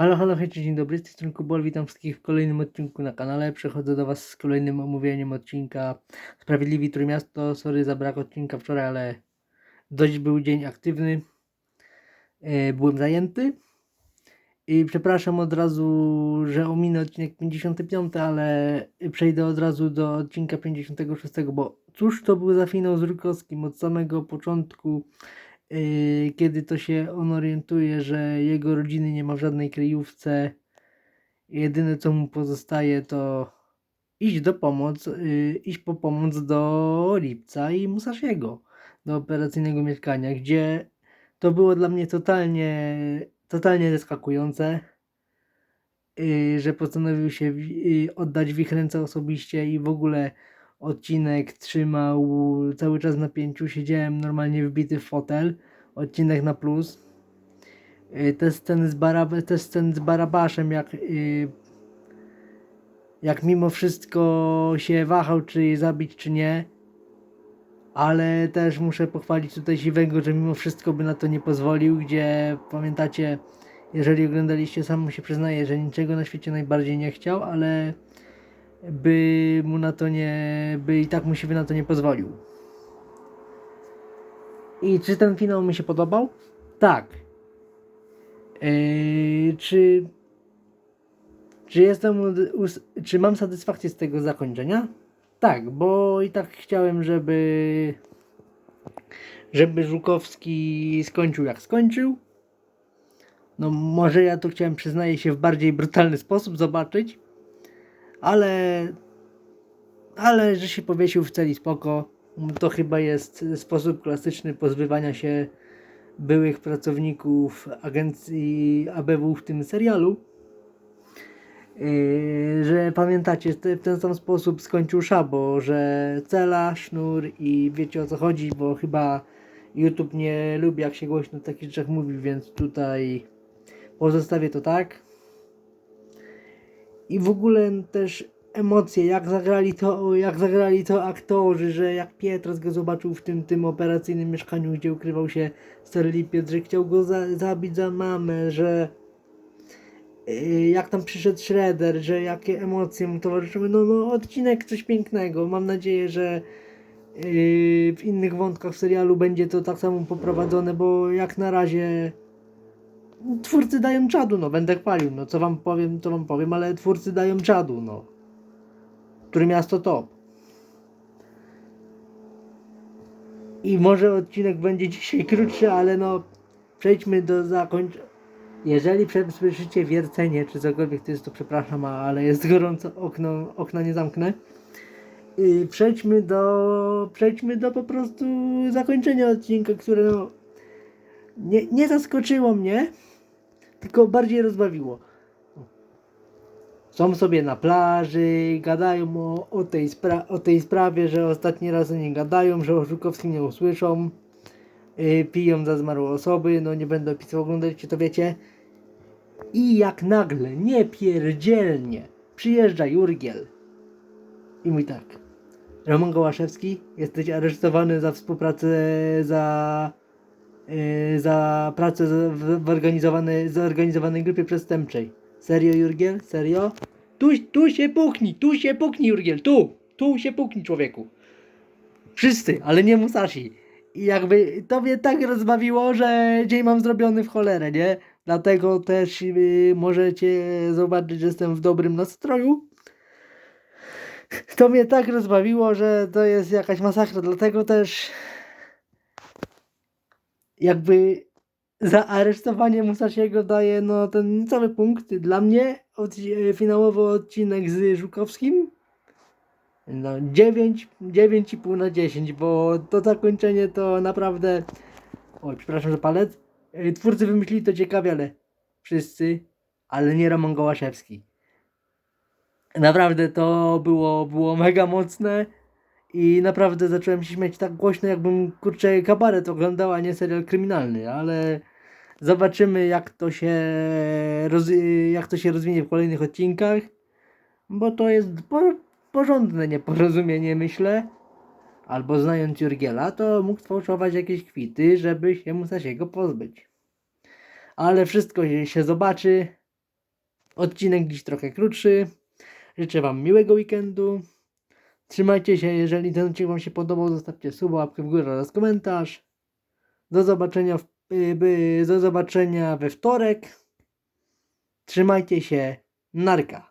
Halo, halo, hej, dzień dobry, z tej strony Kubol, witam wszystkich w kolejnym odcinku na kanale. Przechodzę do Was z kolejnym omówieniem odcinka Sprawiedliwi Trójmiasto. Sorry za brak odcinka wczoraj, ale dość był dzień aktywny. E, Byłem zajęty. I przepraszam od razu, że ominę odcinek 55, ale przejdę od razu do odcinka 56, bo cóż to był za finał z Rukowskim od samego początku kiedy to się on orientuje, że jego rodziny nie ma w żadnej kryjówce, jedyne co mu pozostaje to iść do pomoc, yy, iść po pomoc do Lipca i Musashiego, do operacyjnego mieszkania, gdzie to było dla mnie totalnie, totalnie zaskakujące, yy, że postanowił się oddać w ich ręce osobiście i w ogóle odcinek trzymał cały czas na pięciu, siedziałem normalnie wbity w fotel, odcinek na plus. Yy, Te sceny z, Barab- te sceny z Barabaszem, jak, yy, jak mimo wszystko się wahał, czy je zabić, czy nie. Ale też muszę pochwalić tutaj Siwego, że mimo wszystko by na to nie pozwolił, gdzie pamiętacie, jeżeli oglądaliście, sam się przyznaje, że niczego na świecie najbardziej nie chciał, ale by mu na to nie, by i tak mu się na to nie pozwolił. I czy ten finał mi się podobał? Tak. Eee, czy czy jestem czy mam satysfakcję z tego zakończenia? Tak, bo i tak chciałem, żeby żeby Żukowski skończył jak skończył. No może ja to chciałem, przyznaję się, w bardziej brutalny sposób zobaczyć, ale ale że się powiesił w celi spoko. To chyba jest sposób klasyczny pozbywania się byłych pracowników agencji ABW w tym serialu. Yy, że pamiętacie, w ten sam sposób skończył Szabo, że cela, sznur i wiecie o co chodzi, bo chyba YouTube nie lubi jak się głośno takich rzeczach mówi, więc tutaj pozostawię to tak. I w ogóle też emocje, jak zagrali to, jak zagrali to aktorzy, że jak Pietras go zobaczył w tym, tym operacyjnym mieszkaniu, gdzie ukrywał się stary Lipiec, że chciał go za, zabić za mamę, że yy, jak tam przyszedł Shredder, że jakie emocje mu towarzyszyły. No, no, odcinek coś pięknego. Mam nadzieję, że yy, w innych wątkach serialu będzie to tak samo poprowadzone, bo jak na razie twórcy dają czadu, no będę chwalił, no co wam powiem, to wam powiem, ale twórcy dają czadu, no. Które miasto top. I może odcinek będzie dzisiaj krótszy, ale no przejdźmy do zakończenia. Jeżeli słyszycie wiercenie czy cokolwiek to jest, to przepraszam, ale jest gorąco, okno, okna nie zamknę. I przejdźmy do, przejdźmy do po prostu zakończenia odcinka, które no, nie, nie zaskoczyło mnie, tylko bardziej rozbawiło. Są sobie na plaży, gadają o, o, tej, spra- o tej sprawie, że ostatni raz o niej gadają, że o Żukowskim nie usłyszą. Yy, piją za zmarłe osoby, no nie będę opisywał, oglądajcie to wiecie. I jak nagle, niepierdzielnie, przyjeżdża Jurgiel i mówi tak. Roman Gołaszewski, jesteś aresztowany za współpracę, za, za pracę w organizowanej, zorganizowanej grupie przestępczej. Serio, Jurgiel? Serio? Tu, tu się puknij, tu się puknij, Jurgiel, tu! Tu się puknij, człowieku. Wszyscy, ale nie Musashi. I jakby to mnie tak rozbawiło, że dzień mam zrobiony w cholerę, nie? Dlatego też yy, możecie zobaczyć, że jestem w dobrym nastroju. To mnie tak rozbawiło, że to jest jakaś masakra. Dlatego też jakby za aresztowanie Musashiego daje no ten cały punkt dla mnie od, e, finałowy odcinek z Żukowskim no 9, 9,5 na 10, bo to zakończenie to naprawdę oj przepraszam, że palec E, twórcy wymyślili to ciekawie, ale wszyscy, ale nie Roman Gołaszewski naprawdę to było, było mega mocne i naprawdę zacząłem się śmiać tak głośno, jakbym kurczę kabaret oglądał, a nie serial kryminalny, ale zobaczymy jak to się roz, jak to się rozwinie w kolejnych odcinkach, bo to jest po, porządne nieporozumienie myślę, albo znając Jurgiela, to mógł fałszować jakieś kwity, żeby się Musasiego pozbyć. Ale wszystko się zobaczy, Odcinek dziś trochę krótszy. Życzę Wam miłego weekendu. Trzymajcie się, jeżeli ten odcinek Wam się podobał, zostawcie suba, łapkę w górę oraz komentarz. Do zobaczenia, w, y, do zobaczenia we wtorek. Trzymajcie się. Narka.